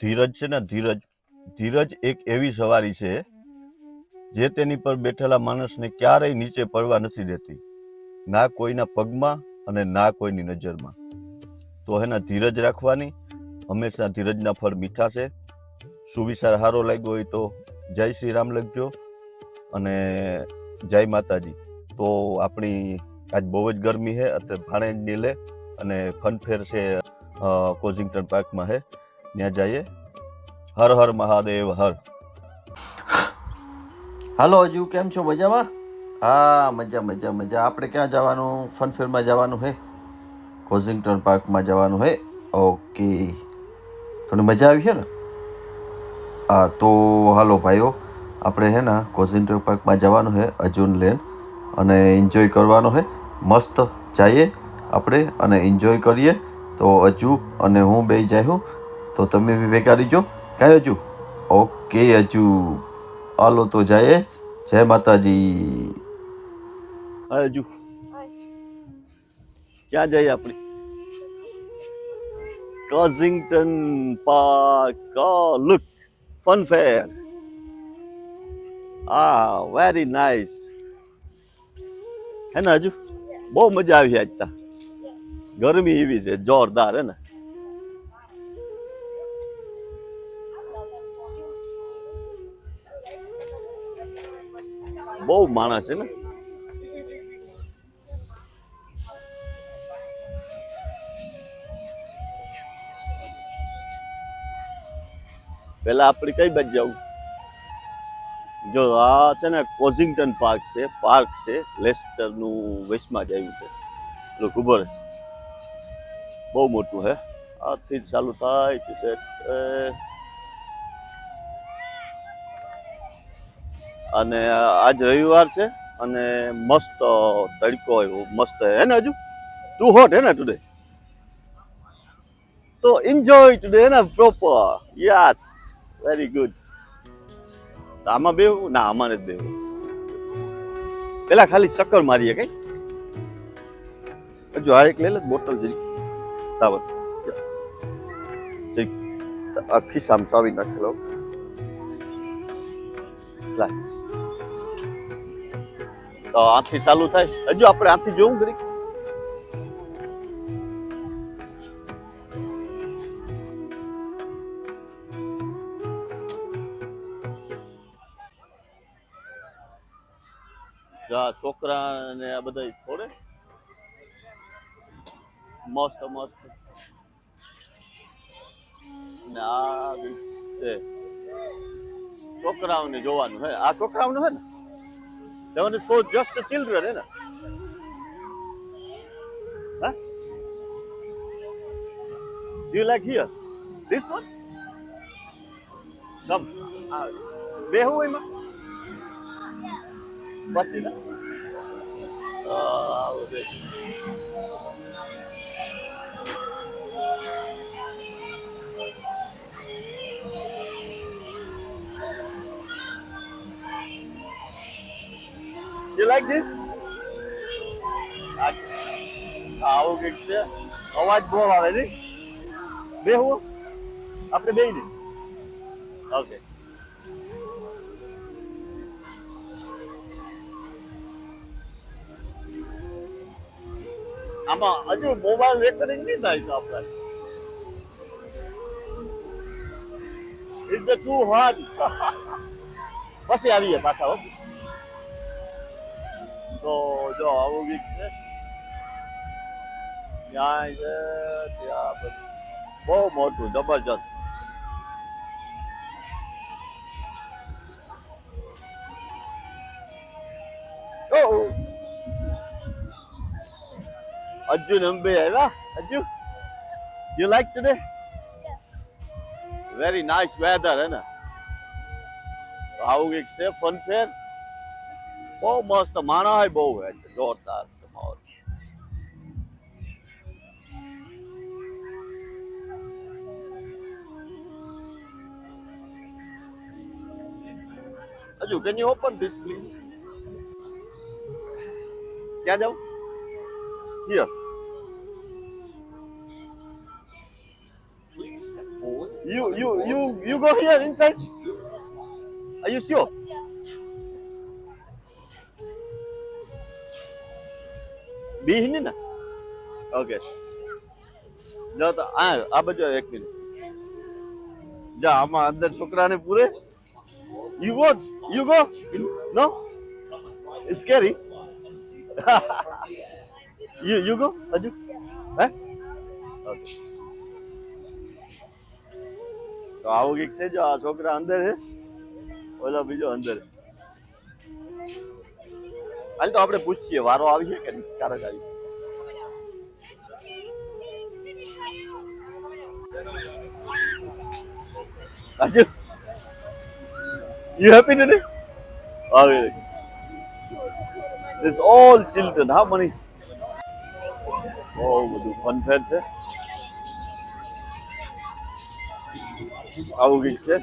ધીરજ છે ને, ધીરજ ધીરજ એક એવી સવારી છે જે તેની પર બેઠેલા માણસને ક્યારેય નીચે પડવા નથી દેતી. ના કોઈના પગમાં અને ના કોઈની નજરમાં. તો એના ધીરજ રાખવાની, હંમેશા ધીરજના ફળ મીઠા છે. સુવિચાર સારો લાગ્યો હોય તો જય શ્રી રામ લખજો અને જય માતાજી. તો આપણી આજ બહુ જ ગરમી છે, અત્યારે ભાણેજની લે અને ફનફેર છે કોઝિંગટન પાર્કમાં છે. ત્યાં જઈએ. હર હર મહાદેવ, હર. હાલો, હજુ કેમ છો? મજામાં? હા, મજા મજા મજા. આપણે ક્યાં જવાનું? ફનફેરમાં જવાનું હે? કોઝિંગટન પાર્કમાં જવાનું હે? ઓકે. થોડી મજા આવી છે ને? હા, તો હાલો ભાઈઓ, આપણે હે ને કોઝિંગટન પાર્કમાં જવાનું હે, અર્જુન લેન. અને એન્જોય કરવાનો હે. મસ્ત જઈએ આપણે અને એન્જોય કરીએ. તો હજુ અને હું બે જાય તો તમે બી ભેગા રહીજો કાંઈ હજુ ઓકે હજુ હાલો તો જઈએ જય માતાજી હજુ ક્યાં જઈએ આપણે Kensington park look fun fair આ વેરી નાઇસ હે ને હજુ બહુ મજા આવી આજ તા ગરમી એવી છે જોરદાર હે ને બહુ માણસ છે ને? પેલા આપણે કઈ બાજુ જવું જો આ છે ને કોઝિંગટન પાર્ક છે પાર્ક છે, લેસ્ટરનું વેસ્ટમાં જ આવ્યું છે. પેલું ખબર બહુ મોટું હે. આથી ચાલુ થાય છે અને આજ રવિવાર છે અને મસ્ત તડકો આવ્યો, મસ્ત હે ને હજુ? ટુ હોટ હે ને ટુડે તો એન્જોય ટુડે ને પ્રોપર યસ વેરી ગુડ આમાં બેવું? ના, આમાં જ બેવું. પેલા ખાલી ચક્કર મારીએ કઈ? હજુ આ એક લઈ લે, બોટલ જરી તાવત જરી આખી સામસાવી નાખેલો. લાય. તો આથી ચાલુ થાય. હજુ આપણે આથી જોવું કરી છોકરા ને આ બધા થોડે મસ્ત મસ્ત. ને આ છે. છોકરાઓને જોવાનું હે. આ છોકરાઓનું હે ને? That one is for just the children, isn't it? Huh? Do you like here? This one? Come. Behu ima. What's it, Oh, You like this? આવું કંઈક છે. અવાજ બહુ આવે છે બેહું. આપણે બે ને ઓકે. આમાં હજુ મોબાઈલ રેકોર્ડિંગ નહીં થાય તો આપણે ઇટ ધ ટુ હાર્ડ પછી આવીએ પાછા હો તો જો આવું ગીત છે ત્યાં છે ત્યાં બધું બહુ મોટું જબરજસ્ત ઓહ! અર્જુન અંબે આવ્યા Arjun you like today very nice weather હે ને તો આવું કંઈક છે ફન ફેર બહુ મસ્ત માણસ બહુ હે જોરદાર માહોલ હજુ can you open this please ક્યાં જાઉં here Please step forward You you you you go here inside. Are you sure? બીહની ને ઓકે જો તો આ આ બાજુ આવ એક મિનિટ જા આમાં અંદર છોકરાને પૂરે you go you go no it's scary you you go હજુ હે ઓકે તો આવું કંઈક છે જો આ છોકરા અંદર છે ઓલો બીજો અંદર છે. હાલ તો આપણે પૂછીએ વારો આવી છે કે નહીં ક્યારેક આવી Raju, you happy today? Oh, really? It's all children. How many? Oh, બધું ફન ફેર છે આવું કંઈક છે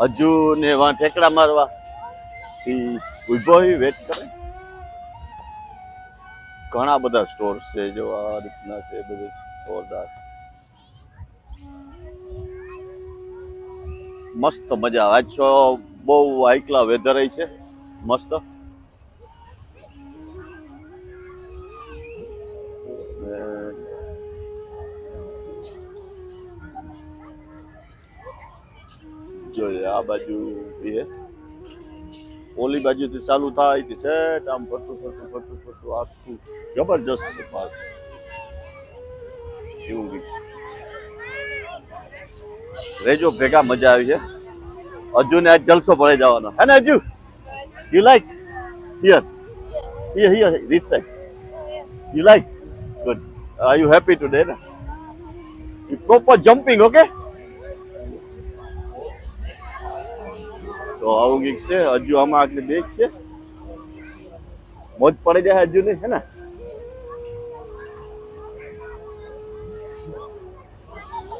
હજુ ને વાં ઠેકડા મારવા. એ ઊભો વેટ કરે. ઘણા બધા સ્ટોર્સ છે, જો આ રીતના છે બધું જોરદાર. મસ્ત મજા. આજ છો બહુ આઈકલા વેધર છે. મસ્ત. જોઈએ, આ બાજુ એ. ઓલી બાજુથી ચાલુ થાય તે સેટ આમ ફરતું ફરતું ફરતું ફરતું, આખું જબરજસ્ત પાર્ક એવું. રેજો, ભેગા મજા આવી છે. અજુ ને આજ જલસો પડે જવાનો. હે ને હજુ you like here here here this side you like good are you happy today ને? પ્રોપર જમ્પિંગ ઓકે તો આવું કંઈક છે હજુ આમાં આટલી બેગ છે મોજ પડી જાય હજુ નહીં હે ને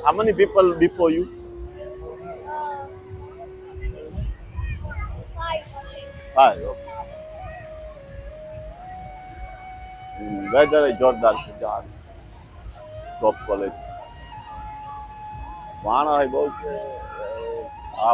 How many people before you? Five. Okay. Hmm, weather એ જોરદાર છે જાર ટોપ કોલેજ માણસ એ બહુ છે આ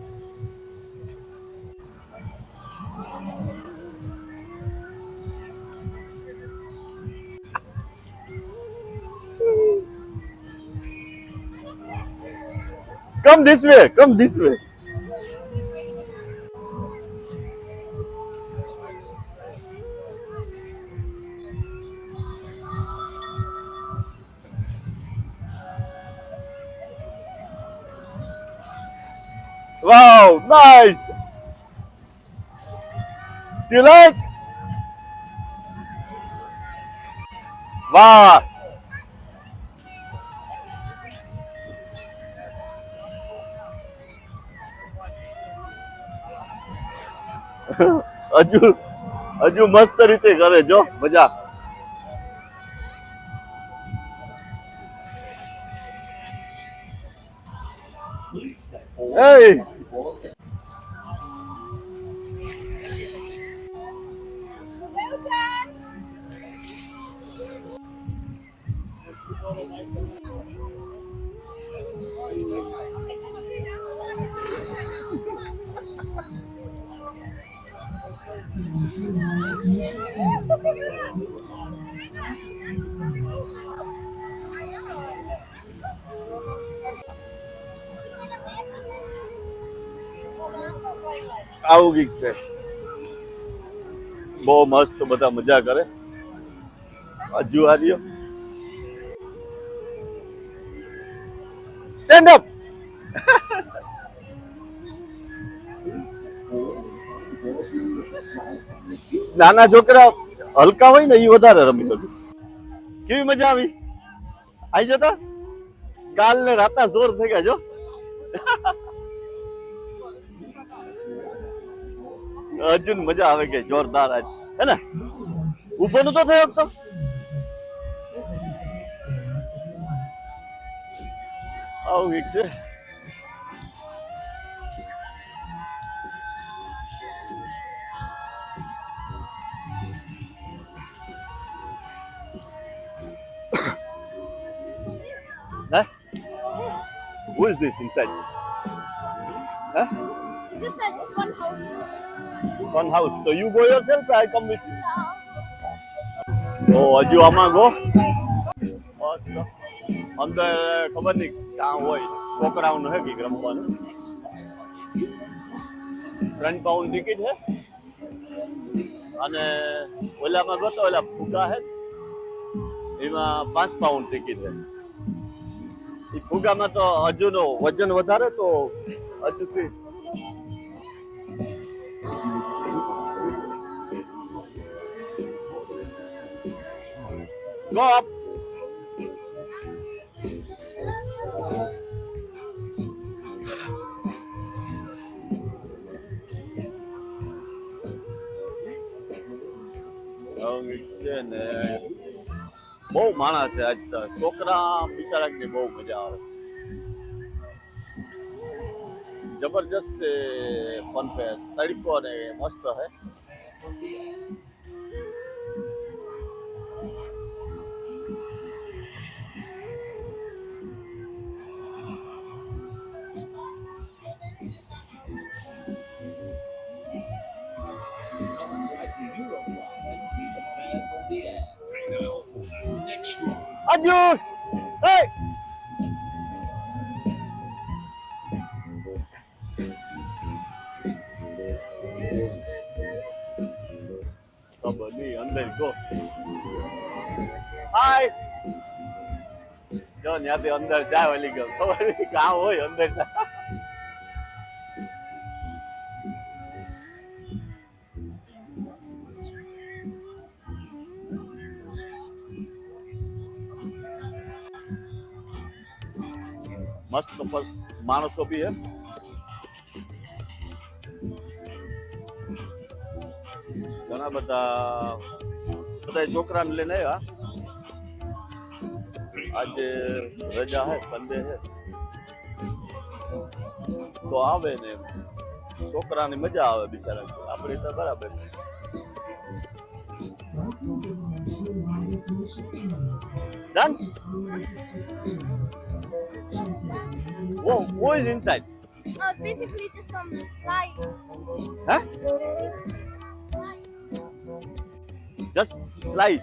Come this way. Come this way. Wow, nice. Do you like? Wow. હજુ હજુ મસ્ત રીતે કરે જો મજા Hey! से बहुत मस्त बता मज़ा करे अज्जू आ स्टैंड अप નાના છોકરા હલકા હોય ને એ વધારે રમી શકે. કેવી મજા આવી? આવી જતા? કાલ ને રાતા જોર થઈ ગયા જો. અર્જુન મજા આવે કે જોરદાર આજ. હે ને? ઉપરનું તો થયો તો. આવું એક છે. Who is this inside? Huh? This is like one house. One house. So you go yourself, I come with you. Oh, હજુ આમાં ગો મસ્ત. અંદર ખબર નહીં ક્યાં હોય છોકરાઓનું હે કે રમવાનું ત્રણ પાઉન્ડ ટિકિટ છે અને ઓલામાં ગયો તો ઓલા ફુગા હે એમાં પાંચ પાઉન્ડ ટિકિટ છે એ ફુગામાં તો હજુનો વજન વધારે તો હજુથી Go up. છે ને બહુ માણસ છે આજ તો છોકરા બિચારા ને બહુ મજા આવે જબરજસ્ત છે ફન ફેર તડકો ને મસ્ત હે anh Dương Ê! Đi, anh đừng có ai, cho nhà thì anh đừng ra vậy liền không anh cao ơi anh đừng ra મસ્ત માણસો બી હે ઘણા બધા બધા છોકરાને લઈને આવ્યા આજે રજા હે સન્ડે હે તો આવે ને છોકરાની મજા આવે બિચારા આપણે તો બરાબર Done? Whoa, what is inside? Uh, basically just some slides. Huh? Slides. Just slide.